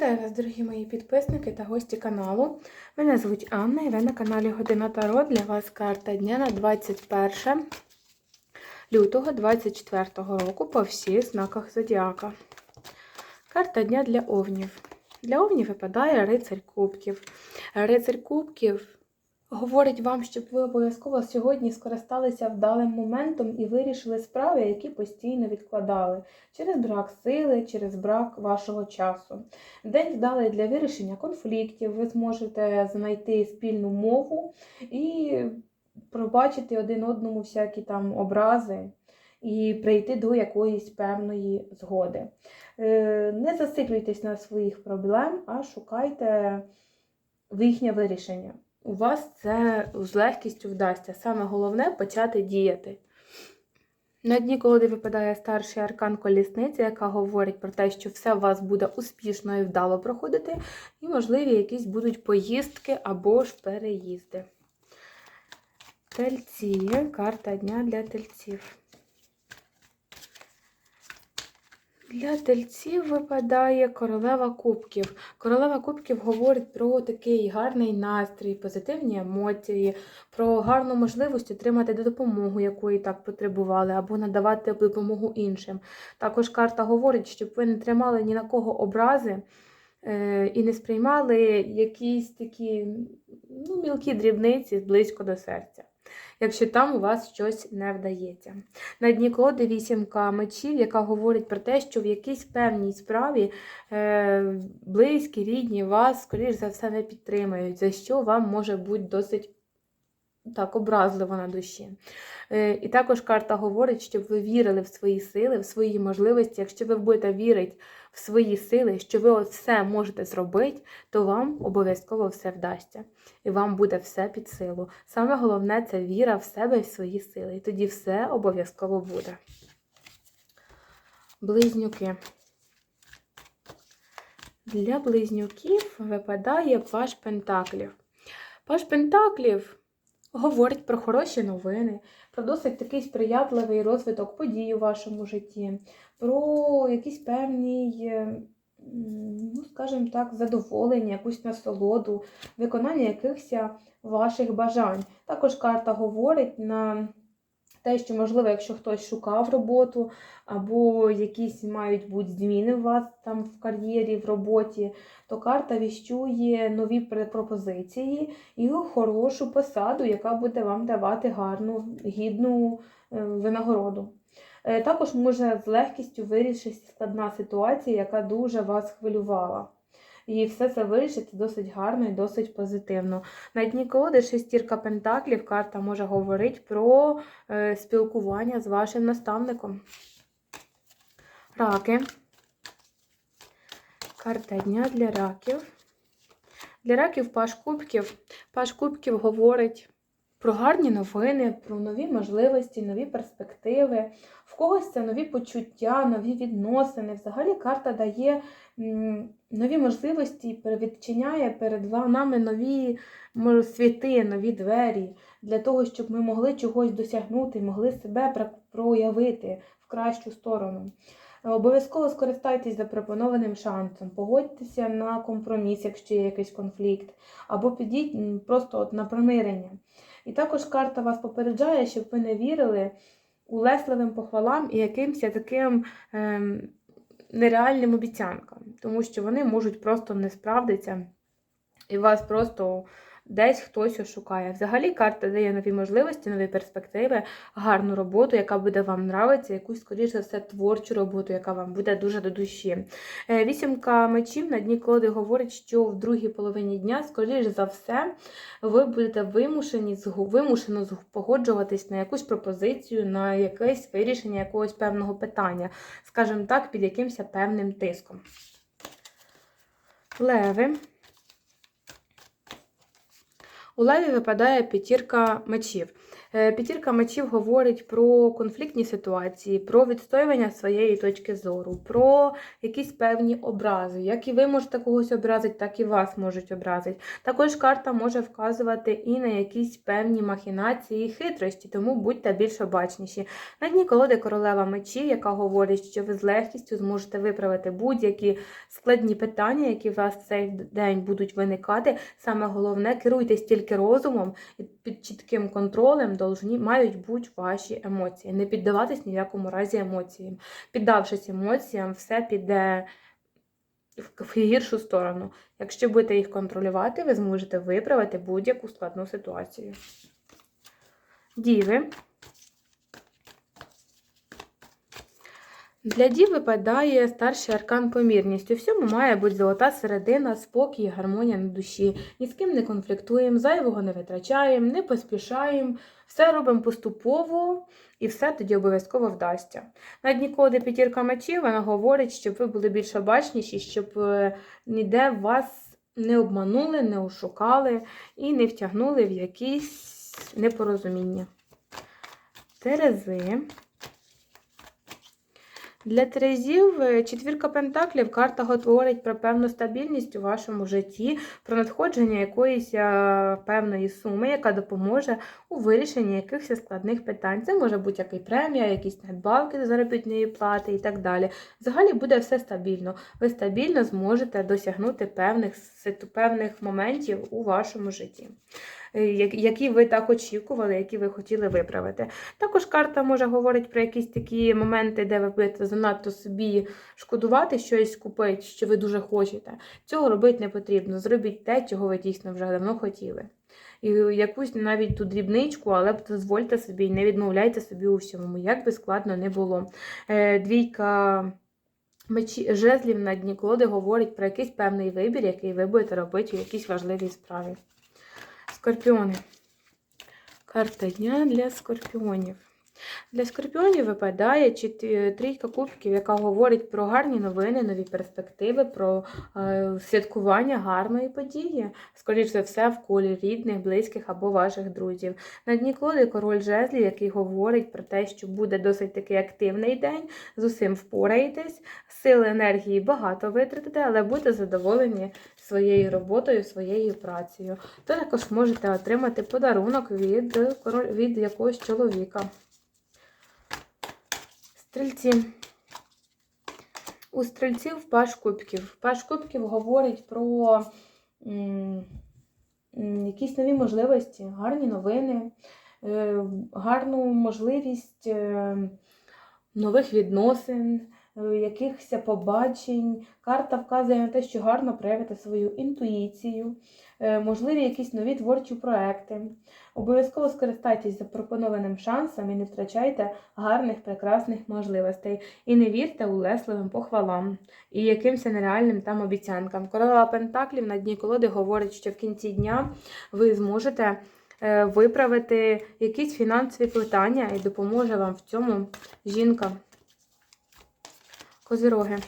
Вітаю вас, дорогі мої підписники та гості каналу. Мене звуть Анна і ви на каналі Година Таро. Для вас карта дня на 21 лютого 24 року по всіх знаках Зодіака. Карта дня для овнів. Для овнів випадає рицарь кубків. Рицарь кубків говорить вам, щоб ви обов'язково сьогодні скористалися вдалим моментом і вирішили справи, які постійно відкладали через брак сили, через брак вашого часу. День вдалий для вирішення конфліктів. Ви зможете знайти спільну мову і пробачити один одному всякі там образи. І прийти до якоїсь певної згоди. Е, Не зациклюйтесь на своїх проблем, а шукайте їхнє вирішення. У вас це з легкістю вдасться. Саме головне почати діяти. На дні колоди випадає старший аркан колісниця, яка говорить про те, що все у вас буде успішно і вдало проходити, і, можливі, якісь будуть поїздки або ж переїзди. Тельці. Карта дня для тельців. Для тельців випадає королева кубків. Королева кубків говорить про такий гарний настрій, позитивні емоції, про гарну можливість отримати допомогу, якої так потребували, або надавати допомогу іншим. Також карта говорить, щоб ви не тримали ні на кого образи е, і не сприймали якісь такі ну, мілкі дрібниці близько до серця якщо там у вас щось не вдається. На дні колоди вісімка мечів, яка говорить про те, що в якійсь певній справі е, близькі, рідні вас, скоріш за все, не підтримають, за що вам може бути досить так, образливо на душі. Е, і також карта говорить, щоб ви вірили в свої сили, в свої можливості. Якщо ви будете вірити в свої сили, що ви все можете зробити, то вам обов'язково все вдасться. І вам буде все під силу. Саме головне це віра в себе і в свої сили. І тоді все обов'язково буде. Близнюки. Для близнюків випадає паш Пентаклів. Паш Пентаклів говорить про хороші новини, про досить такий сприятливий розвиток подій у вашому житті, про якісь певні, ну, скажімо так, задоволення, якусь насолоду, виконання якихось ваших бажань. Також карта говорить на те, що, можливо, якщо хтось шукав роботу, або якісь мають бути зміни у вас там в кар'єрі, в роботі, то карта віщує нові пропозиції і хорошу посаду, яка буде вам давати гарну, гідну е, винагороду. Е, також може з легкістю вирішити складна ситуація, яка дуже вас хвилювала. І все це вирішиться досить гарно і досить позитивно. На дні колоди шестірка пентаклів карта може говорити про е, спілкування з вашим наставником. Раки. Карта дня для раків. Для раків паш кубків. Паш кубків говорить про гарні новини, про нові можливості, нові перспективи. В когось це нові почуття, нові відносини. Взагалі карта дає нові можливості, відчиняє перед нами нові світи, нові двері для того, щоб ми могли чогось досягнути, могли себе проявити в кращу сторону. Обов'язково скористайтесь запропонованим шансом, погодьтеся на компроміс, якщо є якийсь конфлікт, або підіть просто от на примирення. І також карта вас попереджає, щоб ви не вірили улесливим похвалам і якимось таким ем, нереальним обіцянкам, тому що вони можуть просто не справдитися і вас просто десь хтось шукає. Взагалі, карта дає нові можливості, нові перспективи, гарну роботу, яка буде вам нравитися, якусь, скоріш за все, творчу роботу, яка вам буде дуже до душі. Е, вісімка мечів на дні колоди говорить, що в другій половині дня, скоріш за все, ви будете вимушені вимушено погоджуватись на якусь пропозицію, на якесь вирішення якогось певного питання, скажімо так, під якимось певним тиском. Леви. У леві випадає п'ятірка мечів. Е, П'ятірка мечів говорить про конфліктні ситуації, про відстоювання своєї точки зору, про якісь певні образи. Як і ви можете когось образити, так і вас можуть образити. Також карта може вказувати і на якісь певні махінації і хитрості, тому будьте більш обачніші. На дні колоди королева мечів, яка говорить, що ви з легкістю зможете виправити будь-які складні питання, які у вас в цей день будуть виникати. Саме головне, керуйтесь тільки розумом і під чітким контролем должні, мають бути ваші емоції. Не піддаватись ні в якому разі емоціям. Піддавшись емоціям, все піде в гіршу сторону. Якщо будете їх контролювати, ви зможете виправити будь-яку складну ситуацію. Діви. Для дів випадає старший аркан помірність. У всьому має бути золота середина, спокій, гармонія на душі. Ні з ким не конфліктуємо, зайвого не витрачаємо, не поспішаємо, все робимо поступово і все тоді обов'язково вдасться. На дні п'ятірка мечів вона говорить, щоб ви були більш обачніші, щоб е, ніде вас не обманули, не ошукали і не втягнули в якісь непорозуміння. Терези. Для Терезів е, четвірка пентаклів карта говорить про певну стабільність у вашому житті, про надходження якоїсь е, певної суми, яка допоможе у вирішенні якихось складних питань. Це може бути який премія, якісь надбавки до заробітної плати і так далі. Взагалі буде все стабільно. Ви стабільно зможете досягнути певних, певних моментів у вашому житті. е, Які ви так очікували, які ви хотіли виправити. Також карта може говорити про якісь такі моменти, де ви будете занадто собі шкодувати щось купити, що ви дуже хочете. Цього робити не потрібно. Зробіть те, чого ви дійсно вже давно хотіли. І якусь навіть ту дрібничку, але дозвольте собі і не відмовляйте собі у всьому, як би складно не було. Е, Двійка. Мечі жезлів на дні колоди говорить про якийсь певний вибір, який ви будете робити у якійсь важливій справі. Скорпіони. Карта дня для скорпіонів. Для скорпіонів випадає трійка кубків, яка говорить про гарні новини, нові перспективи, про е, святкування гарної події. Скоріше за все, в колі рідних, близьких або ваших друзів. На дні колоди король жезлів, який говорить про те, що буде досить такий активний день, з усім впораєтесь, сили енергії багато витратите, але будете задоволені своєю роботою, своєю працею. То також можете отримати подарунок від, від якогось чоловіка. Стрільці. У стрільців паш кубків. Паш кубків говорить про якісь нові можливості, гарні новини, е, гарну можливість е, нових відносин, якихось побачень. Карта вказує на те, що гарно проявити свою інтуїцію, е, можливі якісь нові творчі проекти. Обов'язково скористайтесь запропонованим шансом і не втрачайте гарних, прекрасних можливостей. І не вірте улесливим похвалам і якимось нереальним там обіцянкам. Королева Пентаклів на дні колоди говорить, що в кінці дня ви зможете е, виправити якісь фінансові питання і допоможе вам в цьому жінка. Козироги.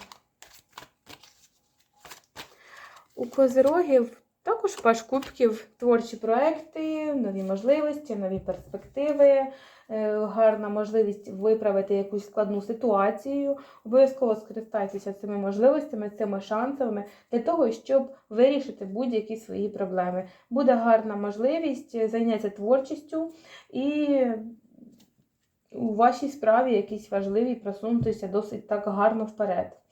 У козирогів також паш кубків, творчі проекти, нові можливості, нові перспективи, е, гарна можливість виправити якусь складну ситуацію. Обов'язково скористайтеся цими можливостями, цими шансами для того, щоб вирішити будь-які свої проблеми. Буде гарна можливість зайнятися творчістю і у вашій справі якісь важливі просунутися досить так гарно вперед.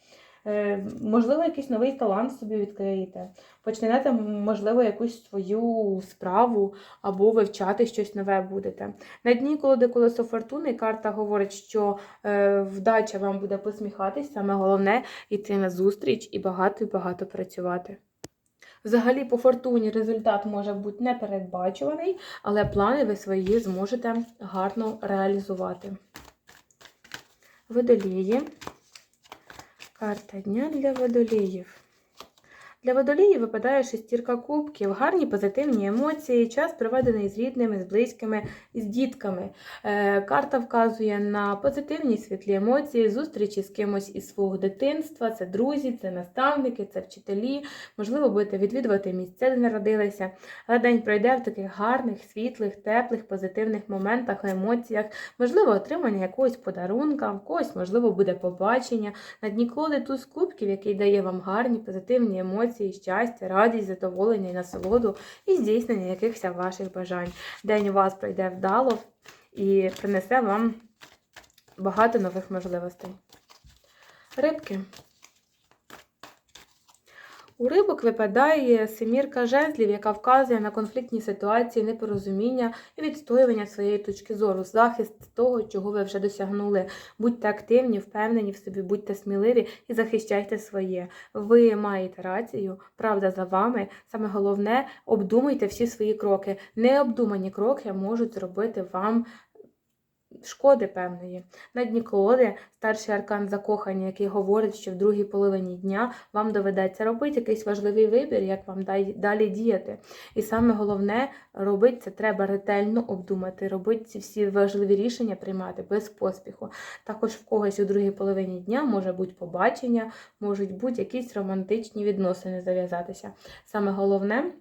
Е, Можливо, якийсь новий талант собі відкриєте. Почнете, можливо, якусь свою справу або вивчати щось нове будете. На дні колоди колесо фортуни карта говорить, що е, вдача вам буде посміхатись, саме головне йти на зустріч і багато і багато працювати. Взагалі, по фортуні результат може бути непередбачуваний, але плани ви свої зможете гарно реалізувати. Водолії. Карта дня для водоліїв. Для водолії випадає шестірка кубків, гарні позитивні емоції, час проведений з рідними, з близькими, з дітками. Е, Карта вказує на позитивні світлі емоції, зустрічі з кимось із свого дитинства. Це друзі, це наставники, це вчителі. Можливо, будете відвідувати місце, де народилися. Але день пройде в таких гарних, світлих, теплих, позитивних моментах, емоціях. Можливо, отримання якогось подарунка, в когось, можливо, буде побачення. На дні колоди туз кубків, який дає вам гарні, позитивні емоції, щастя, радість, задоволення і насолоду і здійснення якихось ваших бажань. День у вас пройде вдало і принесе вам багато нових можливостей. Рибки. У рибок випадає семірка жезлів, яка вказує на конфліктні ситуації, непорозуміння і відстоювання своєї точки зору, захист того, чого ви вже досягнули. Будьте активні, впевнені в собі, будьте сміливі і захищайте своє. Ви маєте рацію, правда за вами. Саме головне, обдумуйте всі свої кроки. Необдумані кроки можуть зробити вам шкоди певної. На дні колоди старший аркан закохання, який говорить, що в другій половині дня вам доведеться робити якийсь важливий вибір, як вам далі діяти. І саме головне, робити це треба ретельно обдумати, робити ці всі важливі рішення приймати без поспіху. Також в когось у другій половині дня може бути побачення, можуть бути якісь романтичні відносини зав'язатися. Саме головне.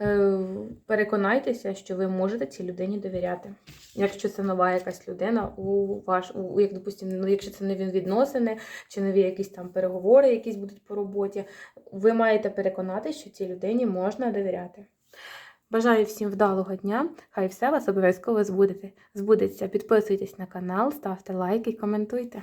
Е, Переконайтеся, що ви можете цій людині довіряти. Якщо це нова якась людина, у ваш, у, як, допустим, ну, якщо це нові відносини, чи нові якісь там переговори, якісь будуть по роботі, ви маєте переконатися, що цій людині можна довіряти. Бажаю всім вдалого дня. Хай все вас обов'язково збудеться. Підписуйтесь на канал, ставте лайки коментуйте.